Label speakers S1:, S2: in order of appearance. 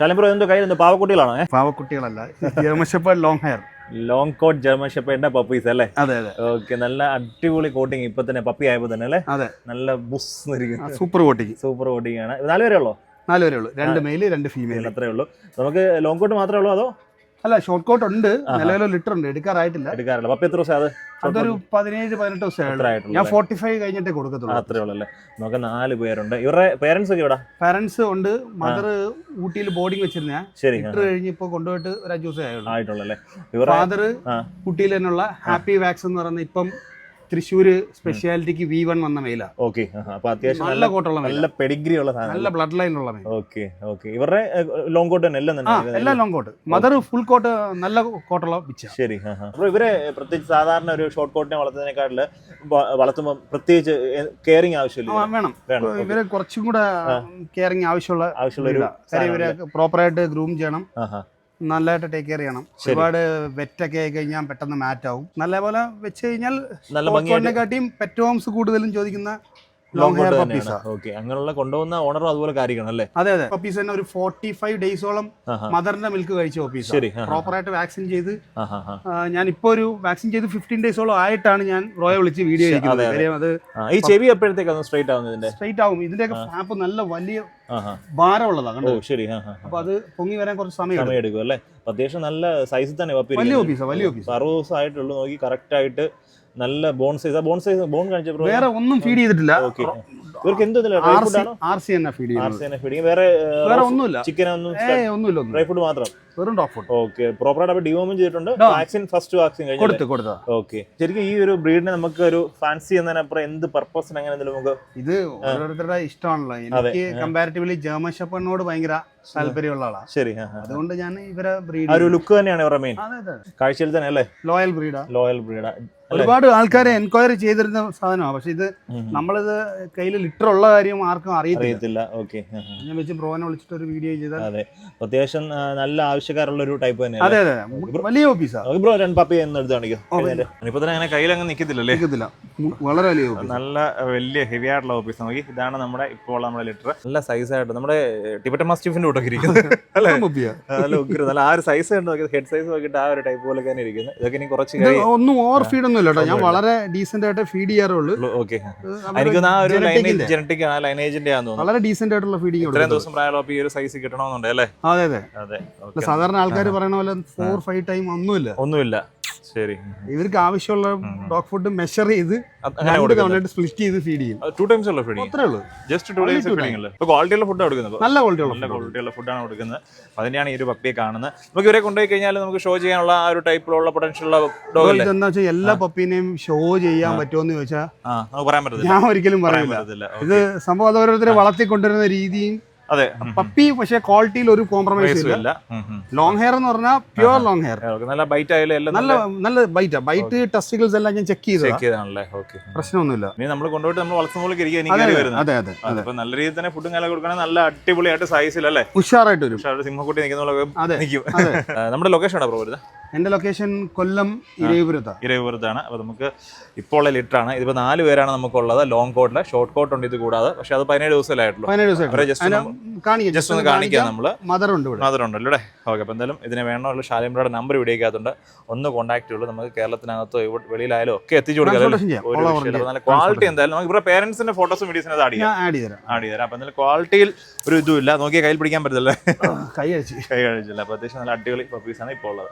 S1: തലമ്പുറ എന്തോ എന്തോ പാവക്കുട്ടികളാണോ ഏ?
S2: പാവക്കുട്ടികളല്ല. German long hair
S1: long coat German ഷെപ്പേഡിന്റെ puppies അല്ലേ?
S2: അതെ അതെ.
S1: ഓക്കെ നല്ല അടിപൊളി കോട്ടിങ് ഇപ്പൊ തന്നെ പപ്പി ആയപ്പോ തന്നെ അല്ലേ?
S2: അതെ.
S1: നല്ല ബുസ്
S2: സൂപ്പർ കോട്ടിങ്
S1: സൂപ്പർ കോട്ടിങ് ആണ്. നാല് പേരേ ഉള്ളോ?
S2: നാല് വരെ ഉള്ളൂ. രണ്ട് മെയിൽ രണ്ട് ഫീമെയിൽ
S1: അത്രേ ഉള്ളൂ. നമുക്ക് ലോങ് കോട്ട് മാത്രമേ ഉള്ളൂ അതോ
S2: അല്ല ഷോർട്ട് കോട്ട് ഉണ്ട്. നിലവിലെ ലിറ്റർ ഉണ്ട്. എടുക്കാറായിട്ടില്ല.
S1: എടുക്കാറില്ല. അപ്പൊ എത്ര ദിവസം അത്?
S2: അതൊരു പതിനേഴ് പതിനെട്ട്
S1: ആയിട്ടുള്ളൂ
S2: ഞാൻ ഫോർട്ടി ഫൈവ് കഴിഞ്ഞിട്ടേ കൊടുക്കത്തുള്ളൂ.
S1: അത്രേ ഉള്ളൂ അല്ലേ നമുക്ക് നാല് പേരുണ്ട്. ഇവരുടെ പേരൻസ് ഒക്കെ ഇവിടെ
S2: പേരൻസ് ഉണ്ട്. മദർ ഊട്ടിയിൽ ബോർഡിംഗ് വെച്ചിരുന്ന
S1: ശരി
S2: ലിറ്റർ കഴിഞ്ഞ് ഇപ്പൊ കൊണ്ടുപോയിട്ട് ഒരു അഞ്ച് ദിവസം
S1: ആയിട്ടുള്ളൂ ഇവരുടെ
S2: ഫാദർ ഊട്ടിയിൽ തന്നെയുള്ള ഹാപ്പി വാക്സ് എന്ന് പറയുന്ന ഇപ്പം തൃശ്ശൂര് സ്പെഷ്യാലിറ്റിക്ക് വി വൺ വന്ന മെയില
S1: ഓക്കെ അപ്പൊ അത്യാവശ്യം
S2: നല്ല കോട്ടുള്ള
S1: നല്ല പെഡിഗ്രി ഉള്ള സാധനം
S2: നല്ല blood line male
S1: okay okay ഇവരുടെ ലോങ് കോട്ട് തന്നെ എല്ലാം
S2: long coat mother full coat നല്ല കോട്ടുള്ള പിച്ച
S1: ശരി. അപ്പൊ ഇവരെ പ്രത്യേകിച്ച് സാധാരണ ഒരു ഷോർട്ട് കോട്ടിനെ വളർത്തുന്നതിനെക്കാട്ടിൽ വളർത്തുമ്പോൾ പ്രത്യേകിച്ച് കെയറിങ് ആവശ്യമില്ല
S2: വേണം. ഇവരെ. കുറച്ചും കൂടെ കെയറിങ് ആവശ്യമുള്ള
S1: ആവശ്യമുള്ള.
S2: ഇവരെ പ്രോപ്പറായിട്ട് ഗ്രൂം ചെയ്യണം. നല്ലതായിട്ട് ടേക്ക് കെയർ ചെയ്യണം. ഒരുപാട് വെറ്റൊക്കെ ആയി കഴിഞ്ഞാൽ പെട്ടെന്ന് മാറ്റാവും നല്ലപോലെ വെച്ച് കഴിഞ്ഞാൽ കാട്ടിയും പെറ്റ് ഹോംസ് കൂടുതലും ചോദിക്കുന്ന
S1: ലോങ്
S2: ഹെയർ
S1: ഓക്കെ അങ്ങനെയുള്ള കൊണ്ടുവന്ന ഓണറും അതുപോലെ കാര്യമാണ് അല്ലേ?
S2: അതെ അതെ. പപ്പീസ് തന്നെ ഒരു ഫോർട്ടി ഫൈവ് ഡേയ്സോളം മദറിന്റെ മിൽക്ക് കഴിച്ച പപ്പീസ് പ്രോപ്പറായിട്ട് വാക്സിൻ ചെയ്ത് ഞാൻ ഇപ്പൊ ഒരു വാക്സിൻ ചെയ്ത് ഫിഫ്റ്റീൻ ഡേയ്സോളം ആയിട്ടാണ് ഞാൻ റോയെ വിളിച്ച് വീഡിയോ
S1: അതെ, ഈ ചെവി എപ്പോഴത്തേക്കാണ് സ്ട്രൈറ്റ് ആവുന്നത് ഇതിന്റെ?
S2: സ്ട്രൈറ്റ് ആവും. ഇതിന്റെ ഫ്ലാപ്പ് നല്ല വലിയ ഭാരമുള്ളതാണ് കണ്ടോ?
S1: ശരി
S2: അപ്പൊ അത് പൊങ്ങി വരാൻ കുറച്ച് സമയം എടുക്കും.
S1: അല്ലേ? അത്യാവശ്യം നല്ല സൈസിൽ തന്നെ
S2: വലിയ
S1: ഇരിക്കുന്നത്.
S2: വലിയ ഓഫീസ്
S1: അറുപത് ദിവസം ആയിട്ടുള്ളൂ നോക്കി കറക്റ്റ് ആയിട്ട് നല്ല bone size bone size bone കാണിച്ച
S2: വേറെ ഒന്നും ഫീഡ് ചെയ്തിട്ടില്ല.
S1: ഓക്കെ ഇവർക്ക് എന്ത് ഫുഡ് ഫീഡിങ് വേറെ
S2: വേറെ ഒന്നുമില്ല.
S1: ചിക്കൻ ഒന്നും
S2: ഒന്നുമില്ല ഒന്നും
S1: ഡ്രൈ ഫുഡ് മാത്രം?
S2: വെറും ഡോഗ് ഫുഡ്
S1: ഓക്കെ പ്രോപ്പറായിട്ട് അപ്പോൾ ഡിവോമും ചെയ്തിട്ടുണ്ട്. വാക്സിൻ ഫസ്റ്റ് വാക്സിൻ കഴിഞ്ഞു
S2: കൊടുത്തു കൊടുത്തു.
S1: ഓക്കെ ശരിക്കും ഈ ഒരു ബ്രീഡിനെ നമുക്ക് ഒരു ഫാൻസി എന്നതിനപ്പുറം എന്ത് പർപ്പസിന് അങ്ങനെ എന്തെങ്കിലും നമുക്ക്
S2: ഇത് ഓരോരുത്തരുടെ ഇഷ്ടമാണല്ലോ. എനിക്ക് കമ്പാരിറ്റീവ്ലി ജർമ്മൻ ഷെപ്പറിനോട് ഭയങ്കര താല്പര്യമുള്ള ആളാണ്
S1: ശരി.
S2: അതുകൊണ്ട് ഞാൻ ഇവരെ ബ്രീഡ്
S1: ഒരു ലുക്ക് തന്നെയാണ് ഇവരുടെ മെയിൻ കാഴ്ചയിൽ തന്നെ അല്ലേ?
S2: ലോയൽ ബ്രീഡാ
S1: ലോയൽ ബ്രീഡാ
S2: ഒരുപാട് ആൾക്കാരെ എൻക്വയറി ചെയ്തിരുന്ന സാധനമാണ് പക്ഷെ ഇത് നമ്മളിത് കയ്യിൽ ലിറ്റർ ഉള്ള കാര്യം ആർക്കും അറിയത്തില്ല.
S1: ഓക്കെ
S2: ഞാൻ വെച്ച് ബ്രോനെ വിളിച്ചിട്ട് ഒരു വീഡിയോ ചെയ്താൽ
S1: അതെ. അത്യാവശ്യം നല്ല ആവശ്യക്കാരുള്ള ഒരു ടൈപ്പ് തന്നെ
S2: അതെ അതെ. വലിയ ഓഫീസാ
S1: ബ്രോ രണ്ട് പപ്പി എന്ന് എടുത്ത് കാണിക്കും.
S2: ഓ,
S1: ഇപ്പൊ തന്നെ അങ്ങനെ കയ്യിൽ അങ്ങ് നിൽക്കത്തില്ലല്ലേ
S2: കേൾക്കത്തില്ല വളരെ
S1: നല്ല വലിയ ഹെവി ആയിട്ടുള്ള ഓഫീസ് നോക്കി ഇതാണ് നമ്മുടെ ഇപ്പോൾ നമ്മുടെ ലിറ്റർ നല്ല സൈസ് ആയിട്ട് നമ്മുടെ ടിബറ്റൻ മാസ്റ്റിഫിന്റെ കൂട്ടൊക്കെ ഇരിക്കുന്നത് അല്ലേ? നല്ല ഉഗ്ര നല്ല ആ ഒരു സൈസ് കണ്ട് നോക്കിയത് ഹെഡ് സൈസ് നോക്കിയിട്ട് ആ ഒരു ടൈപ്പ് പോലെ തന്നെ ഇരിക്കുന്നത് ഇതൊക്കെ ഇനി കുറച്ച്
S2: ഒന്നും ഓവർ ഫീഡ് ഒന്നും ഇല്ലട്ടോ ഞാൻ വളരെ ഡീസെന്റ് ആയിട്ട് ഫീഡ് ചെയ്യാറുള്ളൂ.
S1: ഓക്കെ എനിക്ക് ആ ഒരു ലൈനേജ്
S2: ന്റെ.
S1: ജനറ്റിക് ആ ലൈനേജിന്റെ ആണെന്ന് തോന്നുന്നു.
S2: വളരെ ഡീസെന്റ് ആയിട്ടുള്ള ഫീഡിങ്
S1: ഇത്രയും ദിവസം പ്രായമുള്ള ഈ ഒരു സൈസ് കിട്ടണമെന്നുണ്ട് അല്ലേ?
S2: അതെ അതെ.
S1: അതെ
S2: സാധാരണ ആൾക്കാർ പറയുന്ന പോലെ ഫോർ ഫൈവ് ടൈം ഒന്നുമില്ല.
S1: ഒന്നുമില്ല. ശരി.
S2: ഇവർക്ക് ആവശ്യമുള്ള ഡോഗ് ഫുഡ് മെഷർ ചെയ്ത് സ്പ്ലിറ്റ് ചെയ്ത് ഫീഡ് ചെയ്യും.
S1: ടു ടൈംസ് ഉള്ള ഫീഡിങ്
S2: അത്രേ ഉള്ളൂ.
S1: ജസ്റ്റ് ടു ഡേയ്സ് ഫീഡിംഗ് അല്ലേ? ക്വാളിറ്റിയുള്ള ഫുഡ് കൊടുക്കുന്നത്.
S2: നല്ല ക്വാളിറ്റി ഉള്ള
S1: നല്ല. ക്വാളിറ്റിയുള്ള ഫുഡാണ് കൊടുക്കുന്നത്. അപ്പൊ അതിന്റെയാണ് ഈ ഒരു പപ്പിയെ കാണുന്നത്. നമുക്ക് ഇവരെ കൊണ്ടുപോയി കഴിഞ്ഞാൽ നമുക്ക് ഷോ ചെയ്യാനുള്ള ആ ഒരു ടൈപ്പിലുള്ള പൊട്ടൻഷ്യൽ ഉള്ള ഡോഗ്
S2: ഇതെന്താ വെച്ചാൽ എല്ലാ പപ്പീനെയും ഷോ ചെയ്യാൻ പറ്റുമെന്ന് ചോദിച്ചാൽ
S1: ആ നമുക്ക് പറയാൻ പറ്റില്ല
S2: ഞാൻ ഒരിക്കലും
S1: പറയാൻ പറ്റത്തില്ല.
S2: ഇത് സംഭവം അത് ഓരോരുത്തരെ വളർത്തിക്കൊണ്ടിരുന്ന രീതിയും
S1: അതെ.
S2: പപ്പി പക്ഷെ ക്വാളിറ്റിയിൽ ഒരു കോംപ്രമൈസ് ഇല്ല. ലോങ് ഹെയർ എന്ന് പറഞ്ഞാൽ പ്യുവർ ലോങ് ഹെയർ
S1: നല്ല ബൈറ്റ് ആയാലും എല്ലാം
S2: നല്ല നല്ല ബൈറ്റ് ബൈറ്റ് ടെസ്റ്റിക്കിൾസ് എല്ലാം ഞാൻ ചെക്ക് ചെയ്തതാണല്ലേ
S1: ചെക്ക് ചെയ്താണല്ലേ ഓക്കെ.
S2: പ്രശ്നമൊന്നുമില്ല.
S1: ഇനി നമ്മൾ കൊണ്ടുപോയിട്ട് നമ്മൾ വളർത്തുന്ന പോലെ
S2: അതെ അതെ
S1: അപ്പൊ നല്ല രീതിയിൽ തന്നെ ഫുഡും കാലം കൊടുക്കണേ നല്ല അടിപൊളിയായിട്ട് സൈസിലല്ലേ
S2: ഉഷാറായിട്ട് വരും.
S1: സിംഹക്കുട്ടി നിൽക്കുന്ന പോലെ
S2: അതെ
S1: നിൽക്കും നമ്മുടെ ലൊക്കേഷൻ ആണ് പ്രോ വരുന്നത്
S2: എന്റെ ലൊക്കേഷൻ കൊല്ലം ഇരവിപുരത്താണ്
S1: ഇരവിപുരത്താണ് അപ്പോൾ നമുക്ക് ഇപ്പോൾ ആണ്. ഇതിപ്പോൾ നാല് പേരാണ് നമുക്കുള്ളത്. ലോങ് കോട്ടിൽ ഷോർട്ട് കോട്ട് ഉണ്ട് ഇത് കൂടാതെ. പക്ഷെ അത് പതിനേഴ് ദിവസമല്ലേ ആയിട്ടുള്ളൂ?
S2: പതിനേഴ് ദിവസം കാണിക്കാം.
S1: ജസ്റ്റ് ഒന്ന് കാണിക്കാം നമ്മൾ
S2: മദർ ഉണ്ട് ഇവിടെ.
S1: അതുണ്ടല്ലോ അല്ലേ? ഓക്കെ അപ്പോൾ എന്തായാലും ഇതിന് വേണമുള്ള ശാലിമ്പ്രയുടെ നമ്പർ വീഡിയോക്കകത്തുണ്ട് ഒന്ന് കോൺടാക്ട് ഉള്ളൂ നമുക്ക് കേരളത്തിനകത്തോ വെളിയിലായാലും ഒക്കെ എത്തിച്ചു കൊടുക്കാം. നല്ല ക്വാളിറ്റി എന്തായാലും നമുക്ക് ഇവിടെ പേരൻസിന്റെ ഫോട്ടോസും വീഡിയോസും അത് ആഡ് ചെയ്യാം.
S2: ആഡ് ചെയ്തരാം
S1: ആഡ് ചെയ്തരാം അപ്പോൾ എന്തായാലും ക്വാളിറ്റിയിൽ ഒരു ഇതും ഇല്ല. നോക്കിയാൽ കയ്യിൽ പിടിക്കാൻ പറ്റില്ല കൈ കഴിച്ചില്ല അപ്പോൾ അത്യാവശ്യം നല്ല അടിപൊളി പപ്പീസാണ് ഇപ്പോൾ ഉള്ളത്.